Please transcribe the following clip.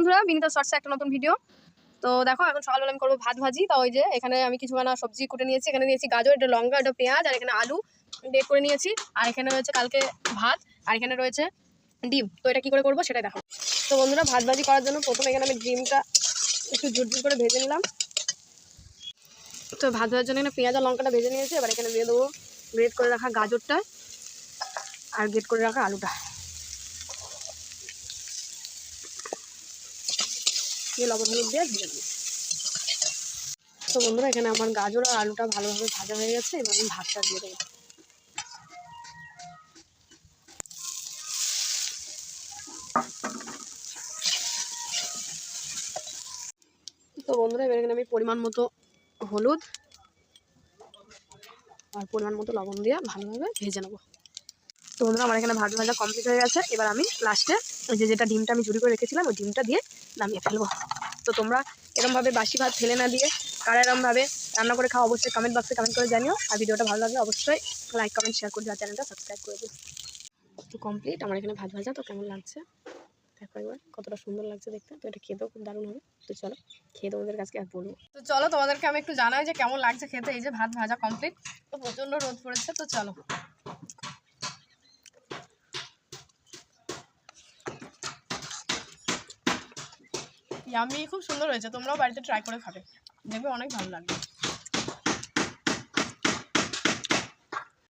বন্ধুরা, বিনিতা শর্টসে একটা নতুন ভিডিও। তো দেখো, এখন সকালবেলা আমি করব ভাত ভাজি। তা ওই যে এখানে আমি কিছুখানা সবজি কুটে নিয়েছি। এখানে নিয়েছি গাজর, এটা লঙ্কা, এটা পেঁয়াজ, আর এখানে আলু ডেট করে নিয়েছি। আর এখানে রয়েছে কালকে ভাত, আর এখানে রয়েছে ডিম। তো এটা কী করে করব সেটাই দেখো তো বন্ধুরা, ভাত ভাজি করার জন্য প্রথমে এখানে আমি ডিমটা একটু ঝুরঝুর করে ভেজে নিলাম। তো ভাত ভাজার জন্য এখানে পেঁয়াজ আর লঙ্কাটা ভেজে নিয়েছি। এবার এখানে দিয়ে দেবো, গ্রেট করে রাখা গাজরটা, আর গ্রেট করে রাখা আলুটা। দিয়ে লবণ হলুদ দিয়ে ভেজে নেব তো বন্ধুরা, এখানে আমার গাজর আর আলুটা ভালোভাবে ভাজা হয়ে গেছে, এবার আমি ভাতটা দিয়ে দেবো। তো বন্ধুরা, এবার এখানে আমি পরিমাণ মতো হলুদ আর পরিমাণ মতো লবণ দিয়ে ভালোভাবে ভেজে নেব। তো বন্ধুরা, আমার এখানে ভাত ভাজা কমপ্লিট হয়ে গেছে। এবার আমি লাস্টে ওই যে যেটা ডিমটা আমি ঝুড়ি করে রেখেছিলাম, ওই ডিমটা দিয়ে নামিয়ে ফেলব। তো তোমরা এরমভাবে বাসি ভাত ফেলে না দিয়ে কারা এরমভাবে রান্না করে খাও অবশ্যই কমেন্ট বক্সে কমেন্ট করে জানিও। আর ভিডিওটা ভালো লাগলে অবশ্যই লাইক কমেন্ট শেয়ার করে দেওয়ার চ্যানেলটা সাবস্ক্রাইব করে দিও। তো কমপ্লিট আমার এখানে ভাত ভাজা, তো কেমন লাগছে? দেখো একবার, কতটা সুন্দর লাগছে দেখতে। তো এটা খেতেও খুব দারুণ হবে। তো চলো, খেয়ে তোমাদের কাছে আর বলব তো চলো তোমাদেরকে আমি একটু জানাই যে কেমন লাগছে খেতে। এই যে ভাত ভাজা কমপ্লিট তো প্রচণ্ড রোদ পড়েছে, তো চলো। ইয়ামি খুব সুন্দর হয়েছে তোমরাও বাড়িতে ট্রাই করে খাবে। দেখবে অনেক ভালো লাগবে।